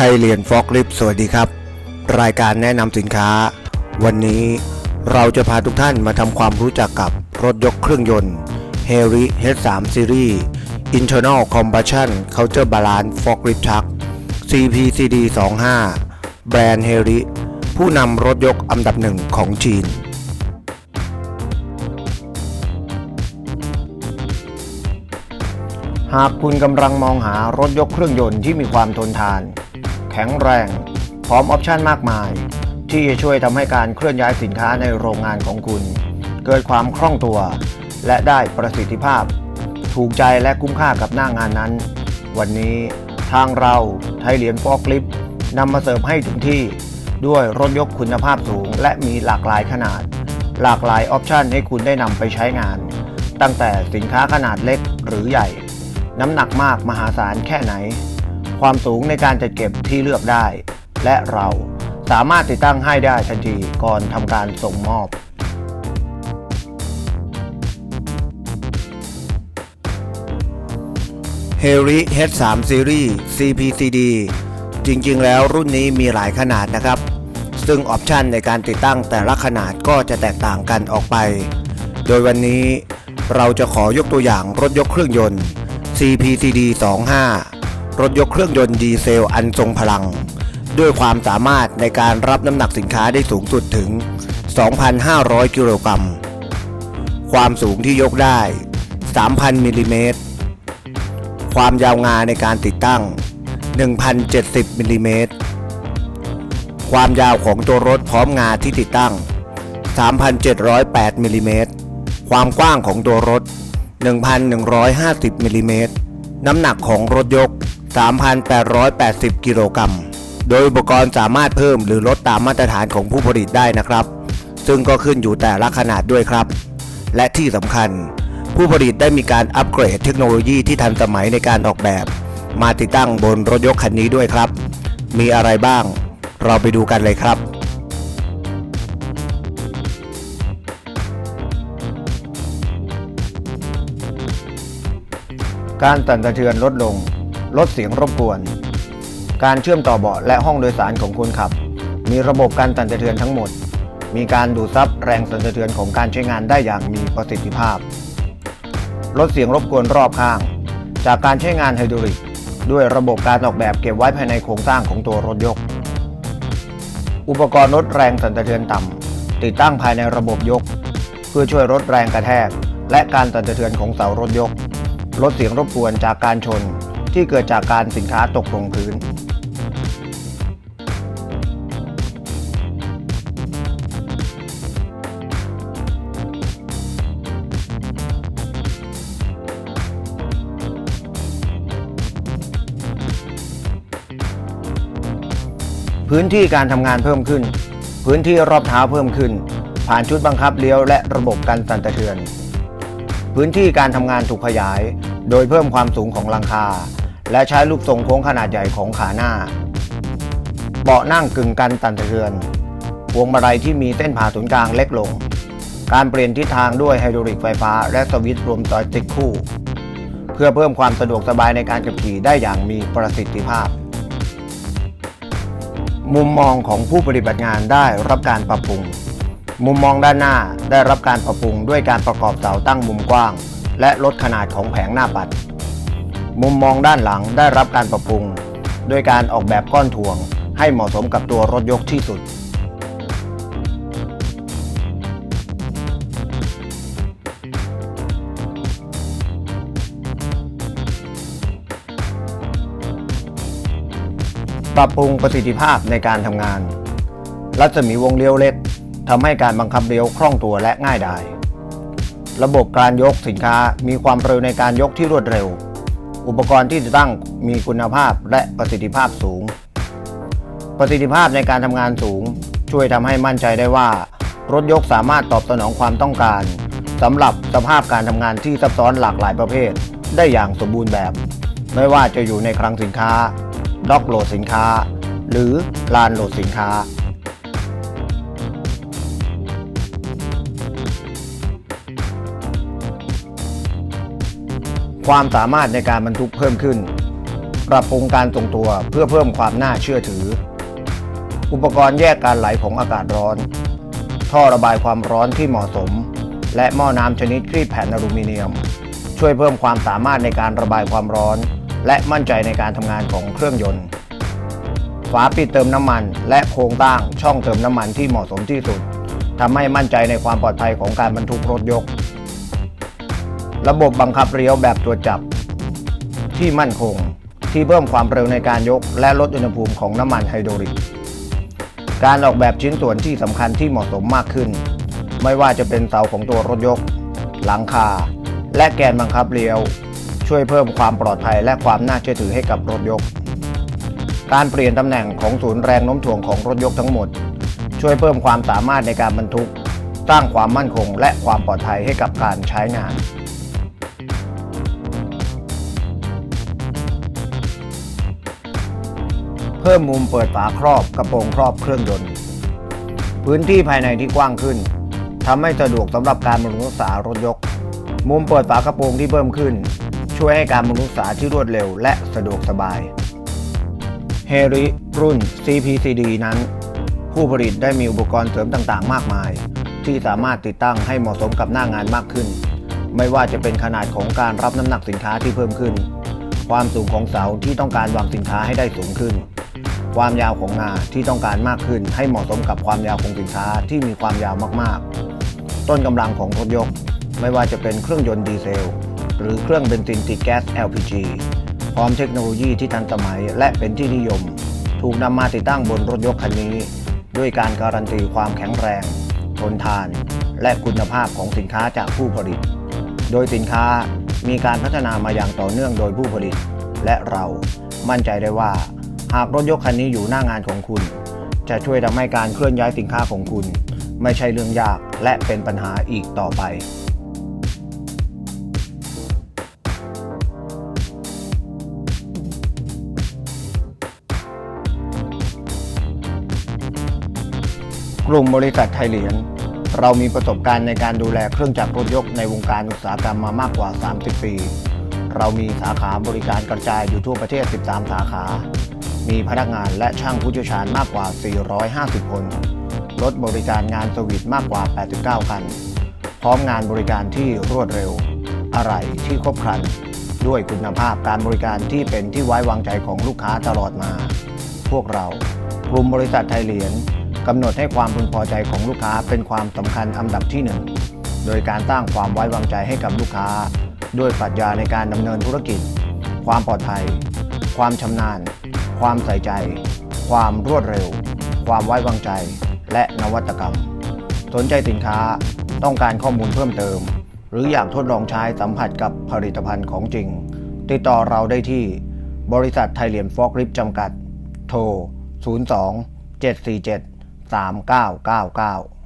ไทยเรียนฟอกลิฟสวัสดีครับ รายการแนะนำสินค้า วันนี้เราจะพาทุกท่านมาทำความรู้จักกับรถยกเครื่องยนต์ h a r r y H3 Series Internal Combustion Counterbalance Forklift Truck CPCD 25แบรนด์ h a r r y ผู้นำรถยกอันดับหนึ่งของจีนหากคุณกำลังมองหารถยกเครื่องยนต์ที่มีความทนทาน แข็งแรง พร้อมออปชันมากมาย ที่จะช่วยทำให้การเคลื่อนย้ายสินค้าในโรงงานของคุณ เกิดความคล่องตัว และได้ประสิทธิภาพ ถูกใจและคุ้มค่ากับหน้างานนั้น วันนี้ทางเราไทยเหรียญฟอกลิฟนำมาเสิร์ฟให้ถึงที่ ด้วยรถยกคุณภาพสูง และมีหลากหลายขนาด หลากหลายออปชันให้คุณได้นำไปใช้งาน ตั้งแต่สินค้าขนาดเล็กหรือใหญ่ น้ำหนักมากมหาศาลแค่ไหน ความสูงในการจัดเก็บที่เลือกได้ และเราสามารถติดตั้งให้ได้ทันทีก่อนทำการส่งมอบ h a r r y H3 Series CPCD จริงๆ แล้วรุ่นนี้มีหลายขนาดนะครับ ซึ่งออปชันในการติดตั้งแต่ละขนาดก็จะแตกต่างกันออกไป โดยวันนี้เราจะขอยกตัวอย่างรถยกเครื่องยนต์ CPCD 25 รถยกเครื่องยนต์ดีเซลอันทรงพลัง ด้วยความสามารถในการรับน้ำหนักสินค้าได้สูงสุดถึง 2,500 กิโลกรัม ความสูงที่ยกได้ 3,000 มิลลิเมตร ความยาวงาในการติดตั้ง 1,070 มิลลิเมตร ความยาวของตัวรถพร้อมงาที่ติดตั้ง 3,708 มิลลิเมตร ความกว้างของตัวรถ 1,150 มิลลิเมตรน้ำหนักของรถยก 3,880 กิโลกรัม โดยอุปกรณ์สามารถเพิ่มหรือลดตามมาตรฐานของผู้ผลิตได้นะครับ ซึ่งก็ขึ้นอยู่แต่ละขนาดด้วยครับ และที่สำคัญ ผู้ผลิตได้มีการอัปเกรดเทคโนโลยีที่ทันสมัยในการออกแบบ มาติดตั้งบนรถยกคันนี้ด้วยครับ มีอะไรบ้าง เราไปดูกันเลยครับการสั่นสะเทือนลดลง ลดเสียงรบกวน การเชื่อมต่อเบาะและห้องโดยสารของคนขับ มีระบบการสั่นสะเทือนทั้งหมด มีการดูดซับแรงสั่นสะเทือนของการใช้งานได้อย่างมีประสิทธิภาพ ลดเสียงรบกวนรอบข้าง จากการใช้งานไฮดรอลิกด้วยระบบการออกแบบเก็บไว้ภายในโครงสร้างของตัวรถยก อุปกรณ์ลดแรงสั่นสะเทือนต่ำติดตั้งภายในระบบยก เพื่อช่วยลดแรงกระแทก และการสั่นสะเทือนของเสารถยก ลดเสียงรบกวนจากการชน ที่เกิดจากการสินค้าตกลงพื้น พื้นที่การทำงานเพิ่มขึ้น พื้นที่รอบเท้าเพิ่มขึ้น ผ่านชุดบังคับเลี้ยวและระบบการสั่นสะเทือน พื้นที่การทำงานถูกขยายโดยเพิ่มความสูงของหลังคา และใช้รูปทรงโค้งขนาดใหญ่ของขาหน้า เบาะนั่งกึ่งกันสั่นสะเทือนพวงมาลัยที่มีเส้นผ่าศูนย์กลางเล็กลง การเปลี่ยนทิศทางด้วยไฮดรอลิกไฟฟ้า และสวิตช์รวมจอยสติ๊กคู่ เพื่อเพิ่มความสะดวกสบายในการขับขี่ได้อย่างมีประสิทธิภาพ มุมมองของผู้ปฏิบัติงานได้รับการปรับปรุง มุมมองด้านหน้าได้รับการปรับปรุงด้วยการประกอบเสาตั้งมุมกว้าง และลดขนาดของแผงหน้าปัด มุมมองด้านหลังได้รับการปรับปรุง ด้วยการออกแบบก้อนถ่วง ให้เหมาะสมกับตัวรถยกที่สุด ปรับปรุงประสิทธิภาพในการทำงาน รัศมีวงเลี้ยวเล็กทำให้การบังคับเลี้ยวคล่องตัวและง่ายดาย ระบบการยกสินค้ามีความเร็วในการยกที่รวดเร็ว อุปกรณ์ที่จะตั้งมีคุณภาพและประสิทธิภาพสูง ประสิทธิภาพในการทำงานสูง ช่วยทำให้มั่นใจได้ว่า รถยกสามารถตอบสนองความต้องการสำหรับสภาพการทำงานที่ซับซ้อนหลากหลายประเภท ได้อย่างสมบูรณ์แบบ ไม่ว่าจะอยู่ในคลังสินค้า ด็อกโหลดสินค้า หรือลานโหลดสินค้า ความสามารถในการบรรทุกเพิ่มขึ้น ปรับปรุงการทรงตัวเพื่อเพิ่มความน่าเชื่อถือ อุปกรณ์แยกการไหลของอากาศร้อน ท่อระบายความร้อนที่เหมาะสม และหม้อน้ำชนิดครีบแผ่นอลูมิเนียม ช่วยเพิ่มความสามารถในการระบายความร้อน และมั่นใจในการทำงานของเครื่องยนต์ ฝาปิดเติมน้ำมัน และโครงตั้งช่องเติมน้ำมันที่เหมาะสมที่สุดทำให้มั่นใจในความปลอดภัยของการบรรทุกรถยก ระบบบังคับเลี้ยวแบบตัวจับ ที่มั่นคง ที่เพิ่มความเร็วในการยก และลดอุณหภูมิของน้ำมันไฮโดรลิก การออกแบบชิ้นส่วนที่สำคัญที่เหมาะสมมากขึ้น ไม่ว่าจะเป็นเสาของตัวรถยก หลังคา และแกนบังคับเลี้ยว ช่วยเพิ่มความปลอดภัยและความน่าเชื่อถือให้กับรถยก การเปลี่ยนตำแหน่งของศูนย์แรงโน้มถ่วงของรถยกทั้งหมด ช่วยเพิ่มความสามารถในการบรรทุก สร้างความมั่นคง และความปลอดภัยให้กับการใช้งาน เพิ่มมุมเปิดฝาครอบกระโปรงครอบเครื่องยนต์ พื้นที่ภายในที่กว้างขึ้นทำให้สะดวกสำหรับการบำรุงรักษารถยก มุมเปิดฝากระโปรงที่เพิ่มขึ้น ช่วยให้การบำรุงรักษาที่รวดเร็วและสะดวกสบายเฮริรุ่น CPCD นั้น ผู้ผลิตได้มีอุปกรณ์เสริมต่างๆ มากมาย ที่สามารถติดตั้งให้เหมาะสมกับหน้างานมากขึ้น ไม่ว่าจะเป็นขนาดของการรับน้ำหนักสินค้าที่เพิ่มขึ้น ความสูงของเสาที่ต้องการวางสินค้าให้ได้สูงขึ้น ความยาวของงาที่ต้องการมากขึ้น ให้เหมาะสมกับความยาวของสินค้าที่มีความยาวมากๆ ต้นกำลังของรถยก ไม่ว่าจะเป็นเครื่องยนต์ดีเซล หรือเครื่องเบนซินติดแก๊ส LPG พร้อมเทคโนโลยีที่ทันสมัยและเป็นที่นิยม ถูกนำมาติดตั้งบนรถยกคันนี้ ด้วยการการันตีความแข็งแรง ทนทาน และคุณภาพของสินค้าจากผู้ผลิต โดยสินค้ามีการพัฒนามาอย่างต่อเนื่องโดยผู้ผลิต และเรามั่นใจได้ว่า หากรถยกคันนี้อยู่หน้างานของคุณ จะช่วยทำให้การเคลื่อนย้ายสินค้าของคุณ ไม่ใช่เรื่องยากและเป็นปัญหาอีกต่อไปกลุ่มบริษัทไทยเหรียญเรามีประสบการณ์ในการดูแลเครื่องจักรรถยกในวงการอุตสาหกรรมมามากกว่า 30 ปี เรามีสาขาบริการกระจายอยู่ทั่วประเทศ 13 สาขา มีพนักงานและช่างผู้เชี่ยวชาญมากกว่า 450 คน รถบริการงานสวิตมากกว่า 89 คัน พร้อมงานบริการที่รวดเร็ว อะไรที่ครบครัน ด้วยคุณภาพการบริการที่เป็นที่ไว้วางใจของลูกค้าตลอดมา พวกเรา กลุ่มบริษัทไทยเหรียญกำหนดให้ความพึงพอใจของลูกค้าเป็นความสำคัญอันดับที่หนึ่งโดยการสร้างความไว้วางใจให้กับลูกค้า ด้วยปรัชญาในการดำเนินธุรกิจ ความปลอดภัย ความชำนาญ ความใส่ใจ ความรวดเร็ว ความไว้วางใจ และนวัตกรรม สนใจสินค้าต้องการข้อมูลเพิ่มเติม หรืออยากทดลองใช้สัมผัสกับผลิตภัณฑ์ของจริง ติดต่อเราได้ที่บริษัทไทยเหรียญฟอกลิฟจำกัด โทร 02 747 3999